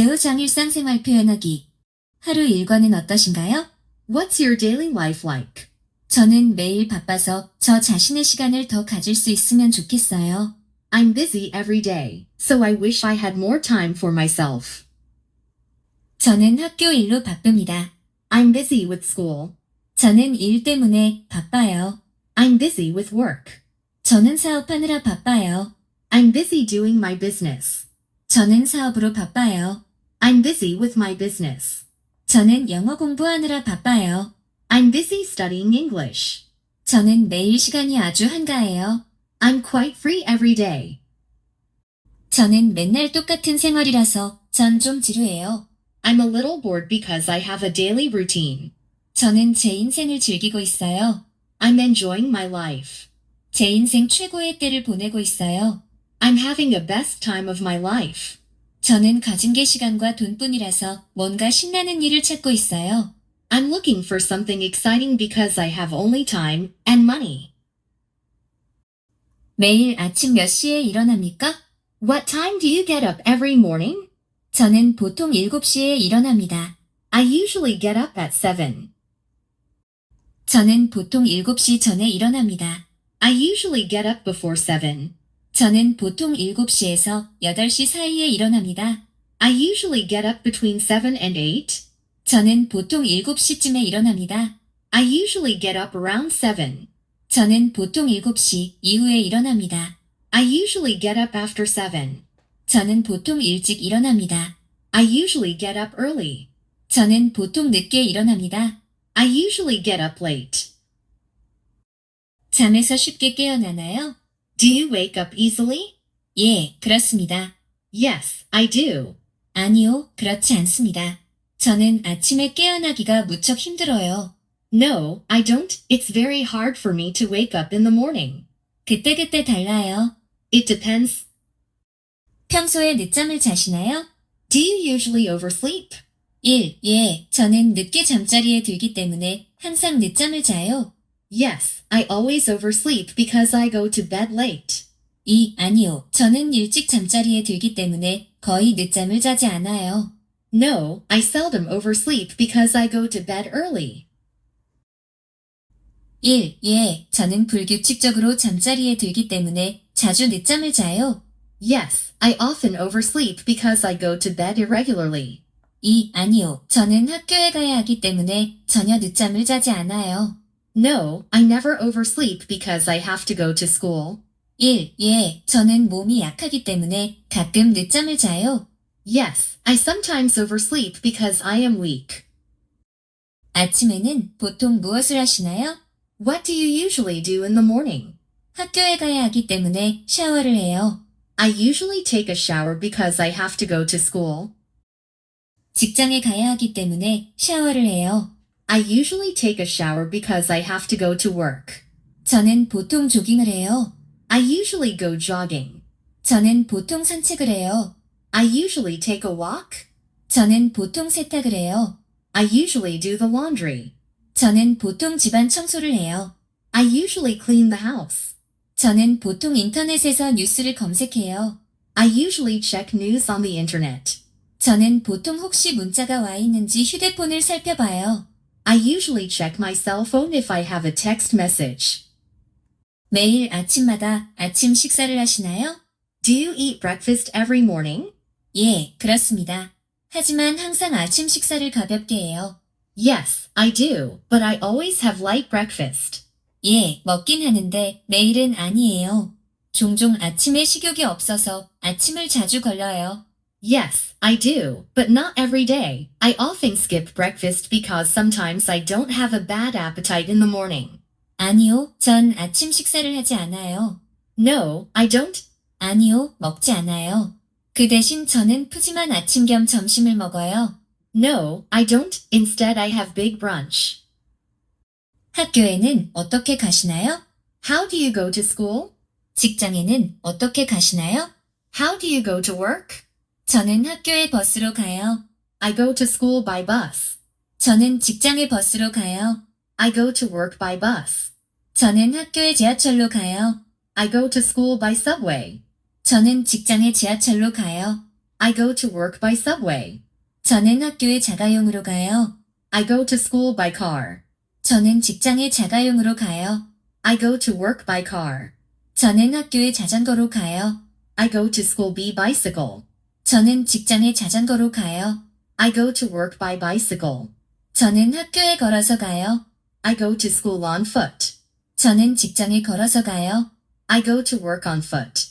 제5장 일상생활 표현하기. 하루 일과는 어떠신가요? What's your daily life like? 저는 매일 바빠서 저 자신의 시간을 더 가질 수 있으면 좋겠어요. I'm busy every day, so I wish I had more time for myself. 저는 학교 일로 바쁩니다. I'm busy with school. 저는 일 때문에 바빠요. I'm busy with work. 저는 사업하느라 바빠요. I'm busy doing my business. 저는 사업으로 바빠요. I'm busy with my business. 저는 영어 공부하느라 바빠요. I'm busy studying English. 저는 매일 시간이 아주 한가해요. I'm quite free every day. 저는 맨날 똑같은 생활이라서 전 좀 지루해요. I'm a little bored because I have a daily routine. 저는 제 인생을 즐기고 있어요. I'm enjoying my life. 제 인생 최고의 때를 보내고 있어요. I'm having a best time of my life. 저는 가진 게 시간과 돈뿐이라서 뭔가 신나는 일을 찾고 있어요. I'm looking for something exciting because I have only time and money. 매일 아침 몇 시에 일어납니까? What time do you get up every morning? 저는 보통 7시에 일어납니다. I usually get up at 7. 저는 보통 7시 전에 일어납니다. I usually get up before 7. 저는 보통 7시에서 8시 사이에 일어납니다. I usually get up between 7 and 8. 저는 보통 7시쯤에 일어납니다. I usually get up around 7. 저는 보통 7시 이후에 일어납니다. I usually get up after 7. 저는 보통 일찍 일어납니다. I usually get up early. 저는 보통 늦게 일어납니다. I usually get up late. 잠에서 쉽게 깨어나나요? Do you wake up easily? 예, 그렇습니다. Yes, I do. 아니요, 그렇지 않습니다. 저는 아침에 깨어나기가 무척 힘들어요. No, I don't. It's very hard for me to wake up in the morning. 그때그때 달라요. It depends. 평소에 늦잠을 자시나요? Do you usually oversleep? 1. 예, 저는 늦게 잠자리에 들기 때문에 항상 늦잠을 자요. Yes, I always oversleep because I go to bed late. 2. 아니요, 저는 일찍 잠자리에 들기 때문에 거의 늦잠을 자지 않아요. No, I seldom oversleep because I go to bed early. 1. 예, 저는 불규칙적으로 잠자리에 들기 때문에 자주 늦잠을 자요. Yes, I often oversleep because I go to bed irregularly. 2. 아니요, 저는 학교에 가야 하기 때문에 전혀 늦잠을 자지 않아요. No, I never oversleep because I have to go to school. 1. 예, 저는 몸이 약하기 때문에 가끔 늦잠을 자요. Yes, I sometimes oversleep because I am weak. 아침에는 보통 무엇을 하시나요? What do you usually do in the morning? 학교에 가야 하기 때문에 샤워를 해요. I usually take a shower because I have to go to school. 직장에 가야 하기 때문에 샤워를 해요. I usually take a shower because I have to go to work. 저는 보통 조깅을 해요. I usually go jogging. 저는 보통 산책을 해요. I usually take a walk. 저는 보통 세탁을 해요. I usually do the laundry. 저는 보통 집안 청소를 해요. I usually clean the house. 저는 보통 인터넷에서 뉴스를 검색해요. I usually check news on the internet. 저는 보통 혹시 문자가 와 있는지 휴대폰을 살펴봐요. I usually check my cell phone if I have a text message. 매일 아침마다 아침 식사를 하시나요? Do you eat breakfast every morning? 예, 그렇습니다. 하지만 항상 아침 식사를 가볍게 해요. Yes, I do, but I always have light breakfast. 예, 먹긴 하는데 매일은 아니에요. 종종 아침에 식욕이 없어서 아침을 자주 걸러요. Yes, I do, but not every day. I often skip breakfast because sometimes I don't have a bad appetite in the morning. 아니요, 전 아침 식사를 하지 않아요. No, I don't. 아니요, 먹지 않아요. 그 대신 저는 푸짐한 아침 겸 점심을 먹어요. No, I don't. Instead, I have big brunch. 학교에는 어떻게 가시나요? How do you go to school? 직장에는 어떻게 가시나요? How do you go to work? 저는 학교에 버스로 가요. I go to school by bus. 저는 직장에 버스로 가요. I go to work by bus. 저는 학교에 지하철로 가요. I go to school by subway. 저는 직장에 지하철로 가요. I go to work by subway. 저는 학교에 자가용으로 가요. I go to school by car. 저는 직장에 자가용으로 가요. I go to work by car. 저는 학교에 자전거로 가요. I go to school by bicycle. 저는 직장에 자전거로 가요. I go to work by bicycle. 저는 학교에 걸어서 가요. I go to school on foot. 저는 직장에 걸어서 가요. I go to work on foot.